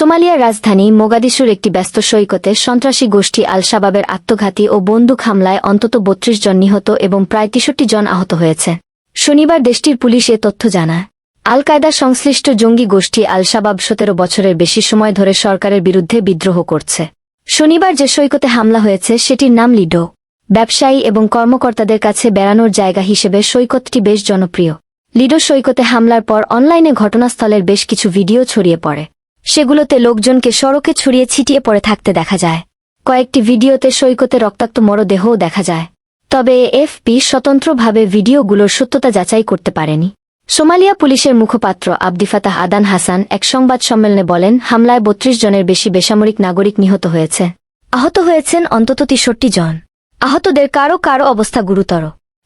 সোমালিয়ার রাজধানী মোগাদিসুর একটি ব্যস্ত সৈকতে সন্ত্রাসী গোষ্ঠী আল শাবাবের আত্মঘাতী ও বন্দুক হামলায় অন্তত বত্রিশ জন নিহত এবং প্রায় তেষট্টি জন আহত হয়েছে। শনিবার দেশটির পুলিশ এ তথ্য জানায়। আল কায়দা সংশ্লিষ্ট জঙ্গি গোষ্ঠী আল শাবাব সতেরো বছরের বেশি সময় ধরে সরকারের বিরুদ্ধে বিদ্রোহ করছে। শনিবার যে সৈকতে হামলা হয়েছে, সেটির নাম লিডো। ব্যবসায়ী এবং কর্মকর্তাদের কাছে বেড়ানোর জায়গা হিসেবে সৈকতটি বেশ জনপ্রিয়। লিডো সৈকতে হামলার পর অনলাইনে ঘটনাস্থলের বেশ কিছু ভিডিও ছড়িয়ে পড়ে। সেগুলোতে লোকজনকে সড়কে ছড়িয়ে ছিটিয়ে পড়ে থাকতে দেখা যায়। কয়েকটি ভিডিওতে সৈকতে রক্তাক্ত মরদেহও দেখা যায়। তবে এফপি স্বতন্ত্রভাবে ভিডিওগুলোর সত্যতা যাচাই করতে পারেনি। সোমালিয়া পুলিশের মুখপাত্র আবদিফাতাহ আদান হাসান এক সংবাদ সম্মেলনে বলেন, হামলায় বত্রিশ জনের বেশি বেসামরিক নাগরিক নিহত হয়েছে। আহত হয়েছেন অন্তত তেষট্টি জন। আহতদের কারও কারও অবস্থা গুরুতর।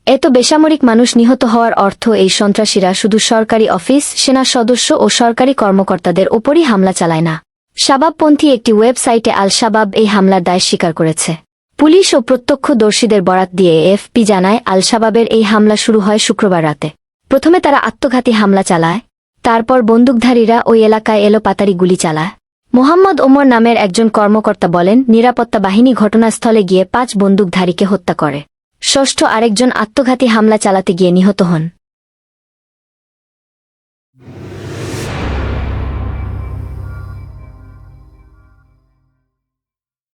এত বেসামরিক মানুষ নিহত হওয়ার অর্থ এই সন্ত্রাসীরা শুধু সরকারি অফিস, সেনা সদস্য ও সরকারি কর্মকর্তাদের ওপরই হামলা চালায় না। শাবাবপন্থী একটি ওয়েবসাইটে আল শাবাব এই হামলার দায় স্বীকার করেছে। পুলিশ ও প্রত্যক্ষদর্শীদের বরাত দিয়ে এফপি জানায় আল শাবাবের এই হামলা শুরু হয় শুক্রবার রাতে। প্রথমে তারা আত্মঘাতী হামলা চালায়, তারপর বন্দুকধারীরা ওই এলাকায় এলো পাতারি গুলি চালায়। মোহাম্মদ ওমর নামের একজন কর্মকর্তা বলেন, নিরাপত্তা বাহিনী ঘটনাস্থলে গিয়ে পাঁচ বন্দুকধারীকে হত্যা করে। ষষ্ঠ আরেকজন আত্মঘাতী হামলা চালাতে গিয়ে নিহত হন।